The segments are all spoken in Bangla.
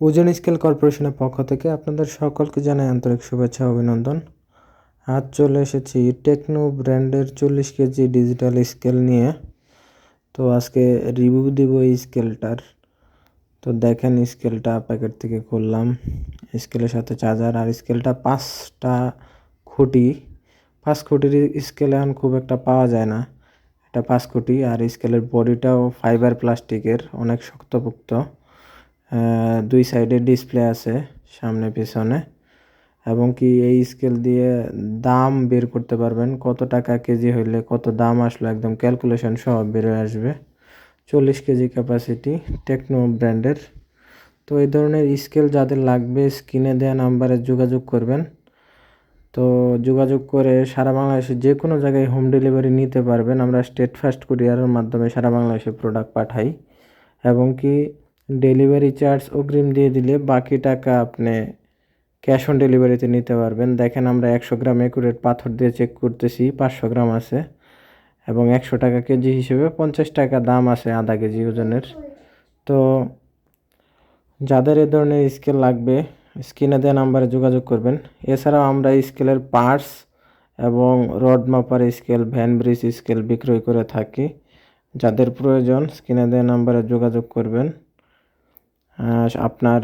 ওজন স্কেল কর্পোরেশনের পক্ষ থেকে আপনাদের সকলকে জানাই আন্তরিক শুভেচ্ছা অভিনন্দন। আজ চলে এসেছি টেকনো ব্র্যান্ডের চল্লিশ কেজি ডিজিটাল স্কেল নিয়ে। তো আজকে রিভিউ দিব এই স্কেলটার। তো দেখেন স্কেলটা প্যাকেট থেকে করলাম স্কেলের সাথে চার্জার আর স্কেলটা পাঁচটা খুঁটি। পাঁচ খুঁটির স্কেল এখন খুব একটা পাওয়া যায় না। এটা পাঁচ খুঁটি আর স্কেলের বডিটাও ফাইবার প্লাস্টিকের অনেক শক্তপোক্ত। দুই সাইডে ডিসপ্লে আছে, সামনে, পিছনে। এবং কি এই স্কেল দিয়ে দাম বের করতে পারবেন, কত টাকা কেজি হইলে কত দাম আসলো, একদম ক্যালকুলেশন সহ বেরোয় আসবে। চল্লিশ কেজি ক্যাপাসিটি টেকনো ব্র্যান্ডের তো এই ধরনের স্কেল যাদের লাগবে স্ক্রিনে দেওয়া নাম্বারে যোগাযোগ করবেন। তো যোগাযোগ করে সারা বাংলাদেশে যে কোনো জায়গায় হোম ডেলিভারি নিতে পারবেন। আমরা স্টেট ফাস্ট কুরিয়ারের মাধ্যমে সারা বাংলাদেশে প্রোডাক্ট পাঠাই। এবং কি ডেলিভারি চার্জ অগ্রিম দিয়ে দিলে বাকি টাকা আপনি ক্যাশ অন ডেলিভারিতে নিতে পারবেন। দেখেন আমরা একশো গ্রাম একুরেট পাথর দিয়ে চেক করতেছি, পাঁচশো গ্রাম আছে এবং একশো টাকা কেজি হিসেবে পঞ্চাশ টাকা দাম আছে আধা কেজি ওজনের। তো যাদের এ ধরনের স্কেল লাগবে, স্ক্রিনে দেওয়া নাম্বারে যোগাযোগ করবেন। এছাড়াও আমরা স্কেলের পার্টস এবং রড মাপার স্কেল, ভ্যান ব্রিজ স্কেল বিক্রয় করে থাকি। যাদের প্রয়োজন, স্ক্রিনে দেওয়া নাম্বারে যোগাযোগ করবেন। আপনার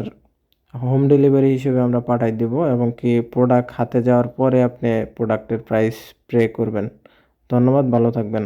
হোম ডেলিভারি হিসেবে আমরা পাঠাই দেব এবং কি প্রোডাক্ট হাতে যাওয়ার পরে আপনি প্রোডাক্টের প্রাইস পে করবেন। ধন্যবাদ, ভালো থাকবেন।